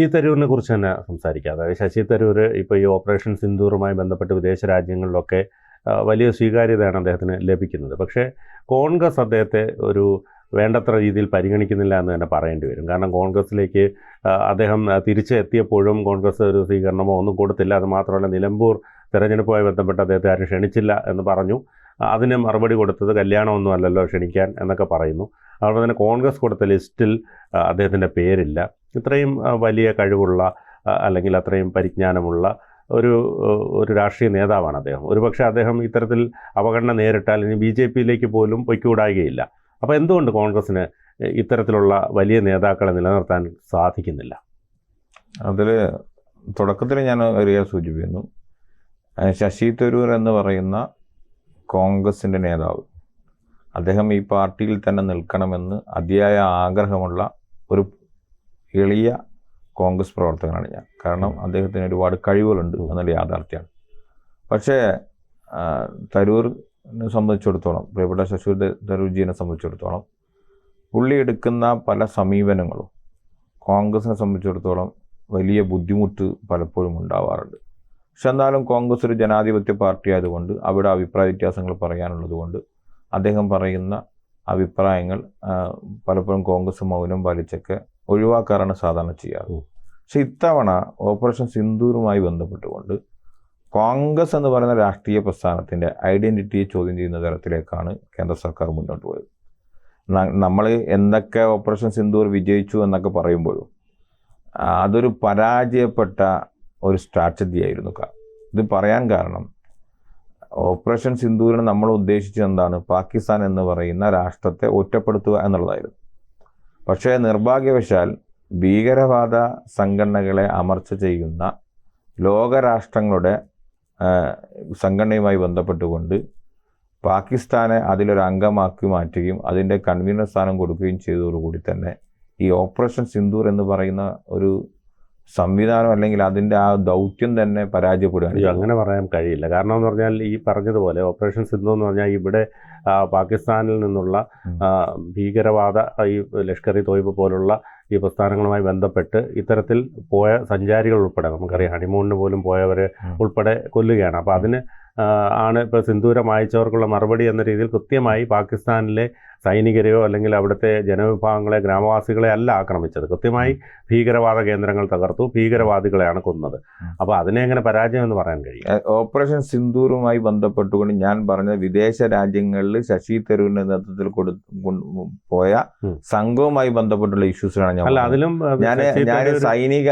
ശശി തരൂരിനെ കുറിച്ച് തന്നെ സംസാരിക്കാം. അതായത് ശശി തരൂർ ഇപ്പോൾ ഈ ഓപ്പറേഷൻ സിന്ദൂറുമായി ബന്ധപ്പെട്ട് വിദേശ രാജ്യങ്ങളിലൊക്കെ വലിയ സ്വീകാര്യതയാണ് അദ്ദേഹത്തിന് ലഭിക്കുന്നത്. പക്ഷേ കോൺഗ്രസ് അദ്ദേഹത്തെ ഒരു വേണ്ടത്ര രീതിയിൽ പരിഗണിക്കുന്നില്ല എന്ന് തന്നെ പറയേണ്ടി വരും. കാരണം കോൺഗ്രസ്സിലേക്ക് അദ്ദേഹം തിരിച്ചെത്തിയപ്പോഴും കോൺഗ്രസ് ഒരു സ്വീകരണമോ ഒന്നും കൊടുത്തില്ല. അത് മാത്രമല്ല നിലമ്പൂർ തെരഞ്ഞെടുപ്പുമായി ബന്ധപ്പെട്ട് അദ്ദേഹത്തെ ആരും ക്ഷണിച്ചില്ല എന്ന് പറഞ്ഞു. അതിന് മറുപടി കൊടുത്തത് കല്യാണമൊന്നും അല്ലല്ലോ ക്ഷണിക്കാൻ എന്നൊക്കെ പറയുന്നു. അതുപോലെ തന്നെ കോൺഗ്രസ് കൊടുത്ത ലിസ്റ്റിൽ അദ്ദേഹത്തിന്റെ പേരില്ല. ഇത്രയും വലിയ കഴിവുള്ള അല്ലെങ്കിൽ അത്രയും പരിജ്ഞാനമുള്ള ഒരു ഒരു രാഷ്ട്രീയ നേതാവാണ് അദ്ദേഹം. ഒരുപക്ഷെ അദ്ദേഹം ഇത്തരത്തിൽ അവഗണന നേരിട്ടാൽ ഇനി ബി ജെ പിയിലേക്ക് പോലും പൊയ്ക്കൂടാകുകയില്ല അപ്പോൾ എന്തുകൊണ്ട് കോൺഗ്രസ്സിന് ഇത്തരത്തിലുള്ള വലിയ നേതാക്കളെ നിലനിർത്താൻ സാധിക്കുന്നില്ല? അതിൽ തുടക്കത്തിൽ ഞാൻ അറിയാൻ സൂചിപ്പിക്കുന്നു. ശശി തരൂർ എന്ന് പറയുന്ന കോൺഗ്രസിന്റെ നേതാവ് അദ്ദേഹം ഈ പാർട്ടിയിൽ തന്നെ നിൽക്കണമെന്ന് അതിയായ ആഗ്രഹമുള്ള ഒരു എളിയ കോൺഗ്രസ് പ്രവർത്തകനാണ് ഞാൻ. കാരണം അദ്ദേഹത്തിന് ഒരുപാട് കഴിവുകളുണ്ട് എന്നുള്ള യാഥാർത്ഥ്യമാണ്. പക്ഷേ തരൂറിനെ സംബന്ധിച്ചിടത്തോളം പ്രിയപ്പെട്ട ശശി തരൂർജീനെ സംബന്ധിച്ചിടത്തോളം പുള്ളി എടുക്കുന്ന പല സമീപനങ്ങളും കോൺഗ്രസിനെ സംബന്ധിച്ചിടത്തോളം വലിയ ബുദ്ധിമുട്ട് പലപ്പോഴും ഉണ്ടാവാറുണ്ട്. പക്ഷെ എന്നാലും കോൺഗ്രസ് ഒരു ജനാധിപത്യ പാർട്ടി ആയതുകൊണ്ട് അവിടെ അഭിപ്രായ വ്യത്യാസങ്ങൾ പറയാനുള്ളത് കൊണ്ട് അദ്ദേഹം പറയുന്ന അഭിപ്രായങ്ങൾ പലപ്പോഴും കോൺഗ്രസ് മൗനം പാലിച്ചൊക്കെ ഒഴിവാക്കാറാണ് സാധാരണ ചെയ്യാറ്. പക്ഷെ ഇത്തവണ ഓപ്പറേഷൻ സിന്ദൂറുമായി ബന്ധപ്പെട്ടുകൊണ്ട് കോൺഗ്രസ് എന്ന് പറയുന്ന രാഷ്ട്രീയ പ്രസ്ഥാനത്തിന്റെ ഐഡന്റിറ്റിയെ ചോദ്യം ചെയ്യുന്ന തരത്തിലേക്കാണ് കേന്ദ്ര സർക്കാർ മുന്നോട്ട് പോയത്. നമ്മൾ എന്തൊക്കെ ഓപ്പറേഷൻ സിന്ദൂർ വിജയിച്ചു എന്നൊക്കെ പറയുമ്പോഴും അതൊരു പരാജയപ്പെട്ട ഒരു സ്ട്രാറ്റജി ആയിരുന്നു ഇത് പറയാൻ കാരണം ഓപ്പറേഷൻ സിന്ധൂരിന് നമ്മൾ ഉദ്ദേശിച്ചത് എന്താണ്? പാകിസ്ഥാൻ എന്ന് പറയുന്ന രാഷ്ട്രത്തെ ഒറ്റപ്പെടുത്തുക എന്നുള്ളതായിരുന്നു. പക്ഷേ നിർഭാഗ്യവശാൽ ഭീകരവാദ സംഘടനകളെ അമർച്ച ചെയ്യുന്ന ലോകരാഷ്ട്രങ്ങളുടെ സംഘടനയുമായി ബന്ധപ്പെട്ടുകൊണ്ട് പാകിസ്ഥാനെ അതിലൊരു അംഗമാക്കി മാറ്റുകയും അതിന്റെ കൺവീനർ സ്ഥാനം കൊടുക്കുകയും ചെയ്തതോടുകൂടി തന്നെ ഈ ഓപ്പറേഷൻ സിന്ദൂർ എന്ന് പറയുന്ന ഒരു സംവിധാനം അല്ലെങ്കിൽ അതിന്റെ ആ ദൗത്യം തന്നെ പരാജയപ്പെടുകയാണ് അങ്ങനെ പറയാൻ കഴിയില്ല. കാരണം എന്ന് പറഞ്ഞാൽ ഈ പറഞ്ഞതുപോലെ ഓപ്പറേഷൻ സിന്ധു എന്ന് പറഞ്ഞാൽ ഇവിടെ പാകിസ്ഥാനിൽ നിന്നുള്ള ഭീകരവാദ ഈ ലഷ്കർ ഇ തോയ്ബ് പോലുള്ള ഈ പ്രസ്ഥാനങ്ങളുമായി ബന്ധപ്പെട്ട് ഇത്തരത്തിൽ പോയ സഞ്ചാരികൾ ഉൾപ്പെടെ നമുക്കറിയാം ഹണിമൂണിന് പോലും പോയവരെ ഉൾപ്പെടെ കൊല്ലുകയാണ്. അപ്പോൾ അതിന് ആണ് ഇപ്പോൾ സിന്ദൂരം അയച്ചവർക്കുള്ള മറുപടി എന്ന രീതിയിൽ കൃത്യമായി പാകിസ്ഥാനിലെ സൈനികരെയോ അല്ലെങ്കിൽ അവിടുത്തെ ജനവിഭാഗങ്ങളെ ഗ്രാമവാസികളെ അല്ല ആക്രമിച്ചത്. കൃത്യമായി ഭീകരവാദ കേന്ദ്രങ്ങൾ തകർത്തു ഭീകരവാദികളെയാണ് കൊന്നത്. അപ്പോൾ അതിനെ എങ്ങനെ പരാജയം എന്ന് പറയാൻ കഴിയും? ഓപ്പറേഷൻ സിന്ദൂറുമായി ബന്ധപ്പെട്ടുകൊണ്ട് ഞാൻ പറഞ്ഞ വിദേശ രാജ്യങ്ങളിൽ ശശി തരൂരിന്റെ നേതൃത്വത്തിൽ കൊടു പോയ. സംഘവുമായി ബന്ധപ്പെട്ടുള്ള ഇഷ്യൂസിലാണ് ഞാൻ അല്ല അതിലും ഞാൻ ഞാൻ സൈനിക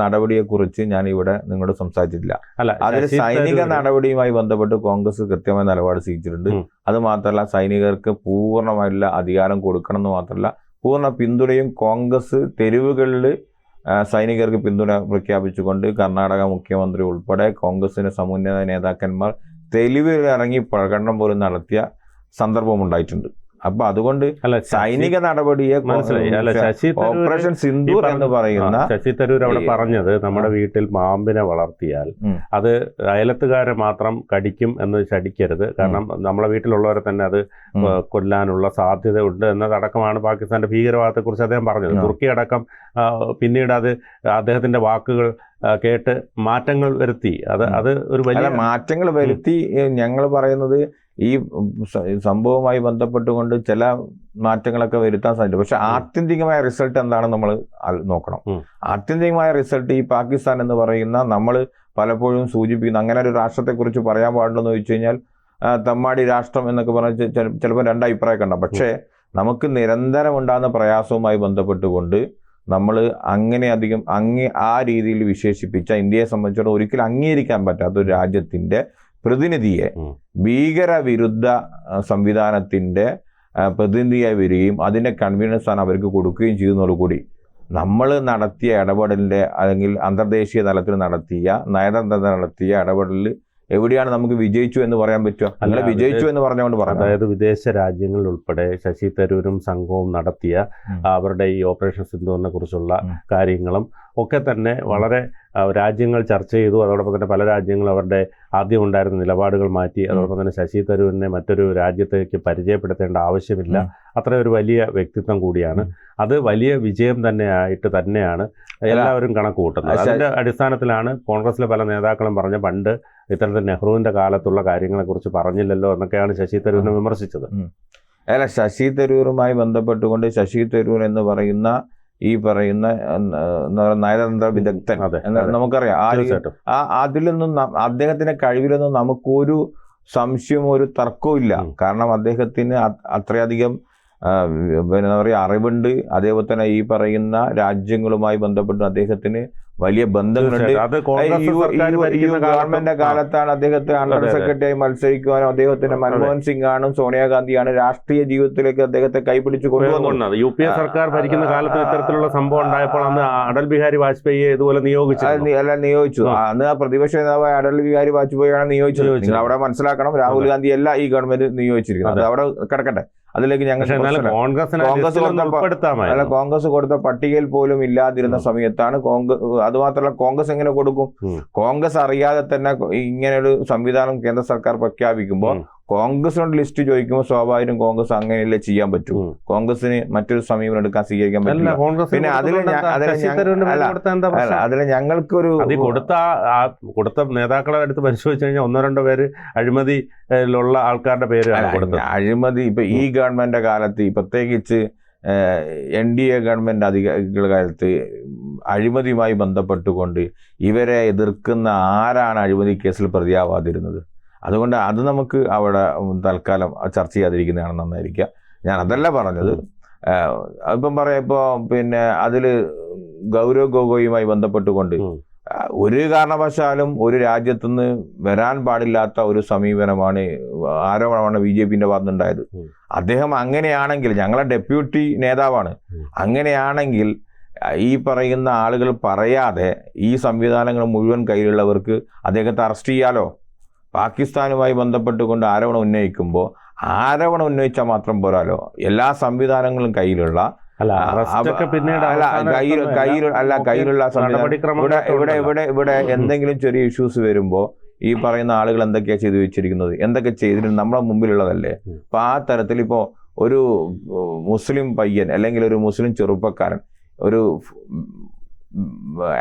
നടപടിയെ കുറിച്ച് ഞാൻ ഇവിടെ നിങ്ങളോട് സംസാരിച്ചിട്ടില്ല. അല്ല അതിൽ സൈനിക നടപടിയുമായി ബന്ധപ്പെട്ട് കോൺഗ്രസ് കൃത്യമായ നിലപാട് സ്വീകരിച്ചിട്ടുണ്ട്. അത് മാത്രമല്ല സൈനികർക്ക് പൂർണമായിട്ടുള്ള അധികാരം കൊടുക്കണം എന്ന് മാത്രമല്ല പൂർണ പിന്തുണയും കോൺഗ്രസ് തെരുവുകളിൽ സൈനികർക്ക് പിന്തുണ പ്രഖ്യാപിച്ചുകൊണ്ട് കർണാടക മുഖ്യമന്ത്രി ഉൾപ്പെടെ കോൺഗ്രസിന്റെ സമുന്നത നേതാക്കന്മാർ തെരുവിൽ ഇറങ്ങി പ്രകടനം പോലും നടത്തിയ സന്ദർഭം ഉണ്ടായിട്ടുണ്ട് അപ്പൊ അതുകൊണ്ട് അല്ല സൈനിക നടപടിയെ മനസ്സിലായി. അല്ല ശശി ഓപ്പറേഷൻ സിന്ധു സിന്ദൂർ എന്ന് പറയുന്ന ശശി തരൂർ അവിടെ പറഞ്ഞത് നമ്മുടെ വീട്ടിൽ പാമ്പിനെ വളർത്തിയാൽ അത് അയലത്തുകാരെ മാത്രം കടിക്കും എന്ന് ചടിക്കരുത് കാരണം നമ്മളെ വീട്ടിലുള്ളവരെ തന്നെ അത്. കൊല്ലാനുള്ള സാധ്യത ഉണ്ട് എന്നതടക്കമാണ് പാകിസ്ഥാന്റെ ഭീകരവാദത്തെക്കുറിച്ച് അദ്ദേഹം പറഞ്ഞത്. തുർക്കി അടക്കം പിന്നീട് അത് അദ്ദേഹത്തിന്റെ വാക്കുകൾ കേട്ട് മാറ്റങ്ങൾ വരുത്തി. അത് അത് ഒരു വലിയ മാറ്റങ്ങൾ വരുത്തി ഞങ്ങൾ പറയുന്നത് ഈ സംഭവവുമായി ബന്ധപ്പെട്ടുകൊണ്ട് ചില മാറ്റങ്ങളൊക്കെ വരുത്താൻ സാധിക്കും പക്ഷെ ആത്യന്തികമായ റിസൾട്ട് എന്താണെന്ന് നമ്മൾ നോക്കണം. ആത്യന്തികമായ റിസൾട്ട് ഈ പാകിസ്ഥാൻ എന്ന് പറയുന്ന നമ്മൾ പലപ്പോഴും സൂചിപ്പിക്കുന്ന അങ്ങനെ ഒരു രാഷ്ട്രത്തെക്കുറിച്ച് പറയാൻ പാടുണ്ടെന്ന് ചോദിച്ചു കഴിഞ്ഞാൽ തമ്മാടി രാഷ്ട്രം എന്നൊക്കെ പറഞ്ഞ ചിലപ്പോൾ രണ്ടഭിപ്രായമൊക്കെ ഉണ്ടാവും പക്ഷേ നമുക്ക് നിരന്തരം ഉണ്ടാകുന്ന പ്രയാസവുമായി ബന്ധപ്പെട്ടുകൊണ്ട് നമ്മൾ അങ്ങനെ അധികം അങ്ങേ ആ രീതിയിൽ വിശേഷിപ്പിച്ച ഇന്ത്യയെ സംബന്ധിച്ചിടത്തോളം ഒരിക്കലും അംഗീകരിക്കാൻ പറ്റാത്ത ഒരു രാജ്യത്തിന്റെ പ്രതിനിധിയെ ഭീകരവിരുദ്ധ സംവിധാനത്തിന്റെ പ്രതിനിധിയായി വരികയും അതിന്റെ കൺവീനർ ആണ് അവർക്ക് കൊടുക്കുകയും ചെയ്യുന്നതോടുകൂടി നമ്മൾ നടത്തിയ ഇടപെടലിന്റെ അല്ലെങ്കിൽ അന്തർദേശീയ തലത്തിൽ നടത്തിയ നയതന്ത്ര നടത്തിയ ഇടപെടലിൽ എവിടെയാണ് നമുക്ക് വിജയിച്ചു എന്ന് പറയാൻ പറ്റുക? അല്ല, വിജയിച്ചു എന്ന് പറഞ്ഞുകൊണ്ട് പറയാം. അതായത് വിദേശ രാജ്യങ്ങളിൽ ഉൾപ്പെടെ ശശി തരൂരും സംഘവും നടത്തിയ അവരുടെ ഈ ഓപ്പറേഷൻ സിന്ധുവിനെ കുറിച്ചുള്ള കാര്യങ്ങളും ഒക്കെ തന്നെ വളരെ രാജ്യങ്ങൾ ചർച്ച ചെയ്തു. അതോടൊപ്പം തന്നെ പല രാജ്യങ്ങളും അവരുടെ ആദ്യം ഉണ്ടായിരുന്ന നിലപാടുകൾ മാറ്റി. അതോടൊപ്പം തന്നെ ശശി തരൂരിനെ മറ്റൊരു രാജ്യത്തേക്ക് പരിചയപ്പെടുത്തേണ്ട ആവശ്യമില്ല. അത്രയൊരു അത്ര ഒരു വലിയ വ്യക്തിത്വം കൂടിയാണ്. അത് വലിയ വിജയം തന്നെയായിട്ട് തന്നെയാണ് എല്ലാവരും കണക്ക് കൂട്ടുന്നത് അതിന്റെ അതിന്റെ അടിസ്ഥാനത്തിലാണ് കോൺഗ്രസിലെ പല നേതാക്കളും പറഞ്ഞ പണ്ട് ഇത്തരത്തിൽ നെഹ്റുവിന്റെ കാലത്തുള്ള കാര്യങ്ങളെക്കുറിച്ച് പറഞ്ഞില്ലല്ലോ എന്നൊക്കെയാണ് ശശി തരൂരിനെ വിമർശിച്ചത്. അല്ല ശശി തരൂരുമായി ബന്ധപ്പെട്ടുകൊണ്ട് ശശി തരൂർ എന്ന് പറയുന്ന ഈ പറയുന്ന ഉം, എന്താ പറയുക നയതന്ത്ര വിദഗ്ധൻ നമുക്കറിയാം. ആ അതിലൊന്നും അദ്ദേഹത്തിന്റെ കഴിവിലൊന്നും നമുക്കൊരു സംശയവും ഒരു തർക്കവും ഇല്ല. കാരണം അദ്ദേഹത്തിന് അത്രയധികം പിന്നെ എന്താ പറയുക അറിവുണ്ട്. അതേപോലെ തന്നെ ഈ പറയുന്ന രാജ്യങ്ങളുമായി ബന്ധപ്പെട്ട് അദ്ദേഹത്തിന് വലിയ ബന്ധങ്ങളുണ്ട്. ഗവൺമെന്റിന്റെ കാലത്താണ് അദ്ദേഹത്തെ അണ്ടർ സെക്രട്ടറിയായി മത്സരിക്കുവാനും അദ്ദേഹത്തിന്റെ. മൻമോഹൻ സിംഗ് ആണ് സോണിയാഗാന്ധിയാണ് രാഷ്ട്രീയ ജീവിതത്തിലേക്ക് അദ്ദേഹത്തെ കൈപിടിച്ചു കൊണ്ടുവന്നത്. യു പി എ സർക്കാർ ഭരിക്കുന്ന കാലത്ത് ഇത്തരത്തിലുള്ള സംഭവം ഉണ്ടായപ്പോൾ അന്ന് അടൽ ബിഹാരി വാജ്പേയിയെ ഇതുപോലെ നിയോഗിച്ചു. അല്ല നിയോഗിച്ചു. അന്ന് ആ പ്രതിപക്ഷ നേതാവായ അടൽ ബിഹാരി വാജ്പേയിയാണ് നിയോഗിച്ചത്. അവിടെ മനസ്സിലാക്കണം. രാഹുൽ ഗാന്ധി അല്ല ഈ ഗവൺമെന്റ് നിയോഗിച്ചിരിക്കുന്നത്. അവിടെ കിടക്കട്ടെ. അതിലേക്ക് ഞങ്ങൾ കോൺഗ്രസ് അല്ല കോൺഗ്രസ് കൊടുത്ത പട്ടികയിൽ പോലും ഇല്ലാതിരുന്ന സമയത്താണ് കോൺഗ്രസ് അതുമാത്രമല്ല കോൺഗ്രസ് എങ്ങനെ കൊടുക്കും? കോൺഗ്രസ് അറിയാതെ തന്നെ ഇങ്ങനെ ഒരു സംവിധാനം കേന്ദ്ര സർക്കാർ പ്രഖ്യാപിക്കുമ്പോൾ. കോൺഗ്രസിനോട് ലിസ്റ്റ് ചോദിക്കുമ്പോൾ സ്വാഭാവികം കോൺഗ്രസ് അങ്ങനെയല്ലേ ചെയ്യാൻ പറ്റൂ. കോൺഗ്രസിന് മറ്റൊരു സമീപനം എടുക്കാൻ സ്വീകരിക്കാൻ പറ്റില്ല. പിന്നെ അതിൽ ഞങ്ങൾക്കൊരു അത് കൊടുത്ത കൊടുത്ത നേതാക്കളെ അടുത്ത് പരിശോധിച്ചു കഴിഞ്ഞാൽ ഒന്നോ രണ്ടോ പേര് അഴിമതിയിലുള്ള ആൾക്കാരുടെ പേരാണ് കൊടുത്തത്. അഴിമതി ഇപ്പൊ ഈ ഗവൺമെന്റിന്റെ കാലത്ത് പ്രത്യേകിച്ച് എൻ ഡി എ ഗവൺമെന്റ് അധികാരികളുടെ കാലത്ത് അഴിമതിയുമായി ബന്ധപ്പെട്ടുകൊണ്ട് ഇവരെ എതിർക്കുന്ന ആരാണ് അഴിമതി കേസിൽ പ്രതിയാവാതിരുന്നത്? അതുകൊണ്ട് അത് നമുക്ക് അവിടെ തൽക്കാലം ചർച്ച ചെയ്യാതിരിക്കുന്നതാണ് നന്നായിരിക്കുക. ഞാൻ അതല്ല പറഞ്ഞത്. അതിപ്പം ഇപ്പം പറയാം ഇപ്പോൾ പിന്നെ അതിൽ ഗൗരവ് ഗൊഗോയുമായി ബന്ധപ്പെട്ടുകൊണ്ട് ഒരു കാരണവശാലും ഒരു രാജ്യത്തുനിന്ന് വരാൻ പാടില്ലാത്ത ഒരു സമീപനമാണ് ആരോപണമാണ് ബി ജെ പിന്റെ ഭാഗത്തുണ്ടായത് അദ്ദേഹം അങ്ങനെയാണെങ്കിൽ ഞങ്ങളെ ഡെപ്യൂട്ടി നേതാവാണ്. അങ്ങനെയാണെങ്കിൽ ഈ പറയുന്ന ആളുകൾ പറയാതെ ഈ സംവിധാനങ്ങൾ മുഴുവൻ കയ്യിലുള്ളവർക്ക് അദ്ദേഹത്തെ അറസ്റ്റ് ചെയ്യാലോ? പാകിസ്ഥാനുമായി ബന്ധപ്പെട്ടുകൊണ്ട് ആരോപണം ഉന്നയിക്കുമ്പോൾ ആരോപണം ഉന്നയിച്ചാൽ മാത്രം പോരാലോ? എല്ലാ സംവിധാനങ്ങളും കയ്യിലുള്ള പിന്നീട് അല്ല, അവസാനം കയ്യിൽ- കയ്യിൽ- അല്ല, കയ്യിലുള്ള ഇവിടെ ഇവിടെ ഇവിടെ ഇവിടെ എന്തെങ്കിലും ചെറിയ ഇഷ്യൂസ് വരുമ്പോൾ ഈ പറയുന്ന ആളുകൾ എന്തൊക്കെയാണ് ചെയ്തു വെച്ചിരിക്കുന്നത്? എന്തൊക്കെ ചെയ്തിട്ടുണ്ട് നമ്മളെ മുമ്പിലുള്ളതല്ലേ. അപ്പൊ ആ തരത്തിൽ ഇപ്പോൾ ഒരു മുസ്ലിം പയ്യൻ അല്ലെങ്കിൽ ഒരു മുസ്ലിം ചെറുപ്പക്കാരൻ ഒരു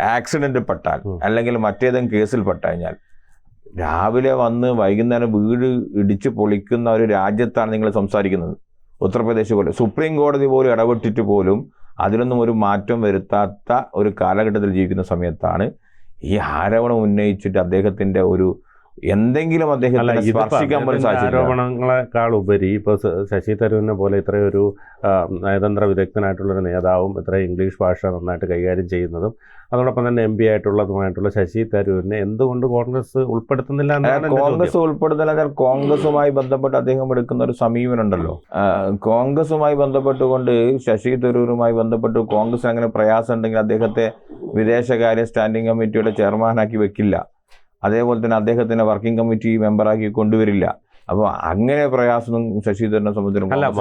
ആക്സിഡന്റ് പെട്ടാൽ അല്ലെങ്കിൽ മറ്റേതെങ്കിലും കേസിൽ പെട്ട് കഴിഞ്ഞാൽ രാവിലെ വന്ന് വൈകുന്നേരം വീട് ഇടിച്ച് പൊളിക്കുന്ന ഒരു രാജ്യത്താണ് നിങ്ങൾ സംസാരിക്കുന്നത്. ഉത്തർപ്രദേശ് പോലെ. സുപ്രീം കോടതി പോലും ഇടപെട്ടിട്ട് പോലും അതിലൊന്നും ഒരു മാറ്റം വരുത്താത്ത ഒരു കാലഘട്ടത്തിൽ ജീവിക്കുന്ന സമയത്താണ് ഈ ആരോപണം ഉന്നയിച്ചിട്ട് അദ്ദേഹത്തിന്റെ ഒരു എന്തെങ്കിലും അദ്ദേഹം അദ്ദേഹത്തെ ഇതിപ്പോ സ്പർശിക്കാൻ പോലും ആരോപണങ്ങളെക്കാൾ ഉപരി ഇപ്പോൾ ശശി തരൂരിനെ പോലെ ഇത്രയൊരു നയതന്ത്ര വിദഗ്ധനായിട്ടുള്ളൊരു നേതാവും ഇത്രയും ഇംഗ്ലീഷ് ഭാഷ നന്നായിട്ട് കൈകാര്യം ചെയ്യുന്നതും അതോടൊപ്പം തന്നെ എം പി ആയിട്ടുള്ളതുമായിട്ടുള്ള ശശി തരൂരിനെ എന്തുകൊണ്ട് കോൺഗ്രസ് ഉൾപ്പെടുത്തുന്നില്ല കോൺഗ്രസ് ചോദ്യം കോൺഗ്രസുമായി ബന്ധപ്പെട്ട് അദ്ദേഹം എടുക്കുന്ന ഒരു സമീപനം ഉണ്ടല്ലോ കോൺഗ്രസുമായി ബന്ധപ്പെട്ടുകൊണ്ട് ശശി തരൂരുമായി ബന്ധപ്പെട്ട് കോൺഗ്രസ് അങ്ങനെ പ്രയാസം ഉണ്ടെങ്കിൽ അദ്ദേഹത്തെ വിദേശകാര്യ സ്റ്റാൻഡിംഗ് കമ്മിറ്റിയുടെ ചെയർമാനാക്കി വെക്കില്ല. അതേപോലെ തന്നെ അദ്ദേഹത്തിനെ വർക്കിംഗ് കമ്മിറ്റി മെമ്പറാക്കി കൊണ്ടുവരില്ല. അപ്പൊ അങ്ങനെ പ്രയാസം ശശി തരൂരിനെ സംബന്ധിച്ചിടത്തോളം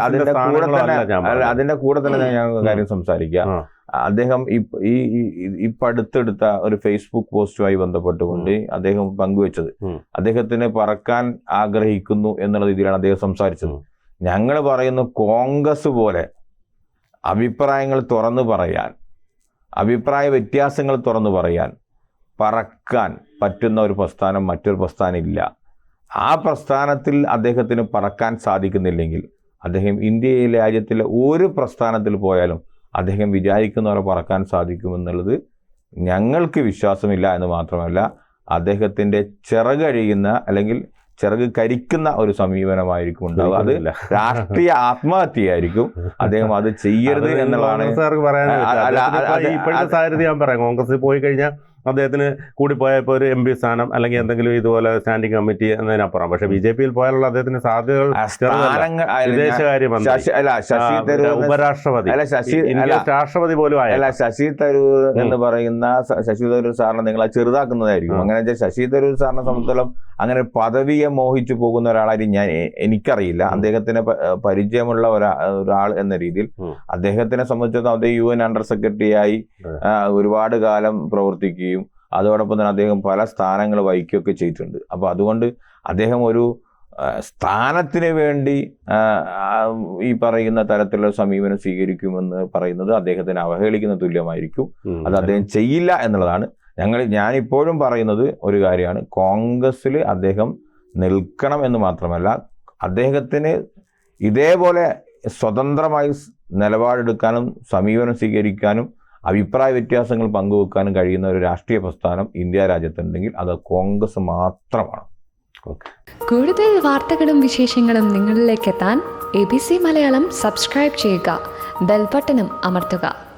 അതിന്റെ കൂടെ തന്നെ ഞാൻ അതിന്റെ കൂടെ തന്നെ ഞാൻ കാര്യം സംസാരിക്കുക അദ്ദേഹം ഈ ഈ- ഈ- ഇപ്പൊ അടുത്തെടുത്ത ഒരു ഫേസ്ബുക്ക് പോസ്റ്റുമായി ബന്ധപ്പെട്ടുകൊണ്ട് അദ്ദേഹം പങ്കുവെച്ചത്. അദ്ദേഹത്തിന് പറക്കാൻ ആഗ്രഹിക്കുന്നു എന്നുള്ള രീതിയിലാണ് അദ്ദേഹം സംസാരിച്ചത്. ഞങ്ങൾ പറയുന്നു കോൺഗ്രസ് പോലെ അഭിപ്രായങ്ങൾ തുറന്നു പറയാൻ അഭിപ്രായ വ്യത്യാസങ്ങൾ തുറന്നു പറയാൻ പറക്കാൻ പറ്റുന്ന ഒരു പ്രസ്ഥാനം മറ്റൊരു പ്രസ്ഥാനമില്ല ആ പ്രസ്ഥാനത്തിൽ അദ്ദേഹത്തിന് പറക്കാൻ സാധിക്കുന്നില്ലെങ്കിൽ അദ്ദേഹം ഇന്ത്യയിലെ രാജ്യത്തിലെ ഒരു പ്രസ്ഥാനത്തിൽ പോയാലും അദ്ദേഹം വിചാരിക്കുന്നവരെ പറക്കാൻ സാധിക്കുമെന്നുള്ളത് ഞങ്ങൾക്ക് വിശ്വാസമില്ല എന്ന് മാത്രമല്ല അദ്ദേഹത്തിന്റെ ചിറകഴിയുന്ന അല്ലെങ്കിൽ ചിറക് കരിക്കുന്ന ഒരു സമീപനമായിരിക്കും ഉണ്ടാവുക. അത്. രാഷ്ട്രീയ ആത്മഹത്യയായിരിക്കും. അദ്ദേഹം അത് ചെയ്യരുത് എന്നുള്ളതാണ്. സാർക്ക് പറയാനേ അ- പറ്റൂ. അല്ല, അദ്ദേഹത്തിന് ഇപ്പോ അത് ഇപ്പോഴത്തെ സാഹചര്യത്തിൽ സാഹചര്യം ഞാൻ പറയാം. കോൺഗ്രസിൽ പോയി കഴിഞ്ഞാൽ അദ്ദേഹത്തിന് കൂടി ഇപ്പോൾ ഒരു എം പി സ്ഥാനം അല്ലെങ്കിൽ എന്തെങ്കിലും ഇതുപോലെ സ്റ്റാൻഡിംഗ് കമ്മിറ്റി എന്നതിനപ്പുറം. പക്ഷെ ബി ജെ പിയിൽ പോയാലുള്ള അദ്ദേഹത്തിന് സാധ്യതകൾ വിദേശകാര്യമന്ത്രി. ശശി അല്ല ശശി തരൂർ ഉപരാഷ്ട്രപതി. അല്ല ശശി രാഷ്ട്രപതി പോലും അല്ല ശശി തരൂർ എന്ന് പറയുന്ന ശശി തരൂർ സാറിനെ നിങ്ങൾ ചെറുതാക്കുന്നതായിരിക്കും. അങ്ങനെ വെച്ചാൽ ശശി തരൂർ സാറിനെ സംബന്ധിച്ചിടത്തോളം അങ്ങനെ പദവിയെ മോഹിച്ചു പോകുന്ന ഒരാളായിരിക്കും ഞാൻ എനിക്കറിയില്ല. അദ്ദേഹത്തിനെ പരിചയമുള്ള ഒരാ ഒരാൾ എന്ന രീതിയിൽ അദ്ദേഹത്തിനെ സംബന്ധിച്ചിടത്തോളം അദ്ദേഹം യു എൻ അണ്ടർ സെക്രട്ടറി ആയി ഒരുപാട് കാലം പ്രവർത്തിക്കുകയും അതോടൊപ്പം തന്നെ അദ്ദേഹം പല സ്ഥാനങ്ങൾ വഹിക്കുകയൊക്കെ ചെയ്തിട്ടുണ്ട്. അപ്പോൾ അതുകൊണ്ട് അദ്ദേഹം ഒരു സ്ഥാനത്തിന് വേണ്ടി ഈ പറയുന്ന തരത്തിലുള്ള സമീപനം സ്വീകരിക്കുമെന്ന് പറയുന്നത് അദ്ദേഹത്തിനെ അവഹേളിക്കുന്ന തുല്യമായിരിക്കും. അത് അദ്ദേഹം ചെയ്യില്ല എന്നുള്ളതാണ്. ഞങ്ങൾ ഞാനിപ്പോഴും പറയുന്നത് ഒരു കാര്യമാണ്. കോൺഗ്രസ്സിൽ അദ്ദേഹം നിൽക്കണം എന്ന് മാത്രമല്ല അദ്ദേഹത്തിന് ഇതേപോലെ സ്വതന്ത്രമായി നിലപാടെടുക്കാനും സമീപനം സ്വീകരിക്കാനും അഭിപ്രായ വ്യത്യാസങ്ങൾ പങ്കുവെക്കാനും കഴിയുന്ന ഒരു രാഷ്ട്രീയ പ്രസ്ഥാനം ഇന്ത്യ രാജ്യത്തുണ്ടെങ്കിൽ അത് കോൺഗ്രസ് മാത്രമാണ്. കൂടുതൽ വാർത്തകളും വിശേഷങ്ങളും നിങ്ങളിലേക്ക് എത്താൻ A B C Malayalam subscribe ചെയ്യുക. ബെൽബട്ടനും അമർത്തുക.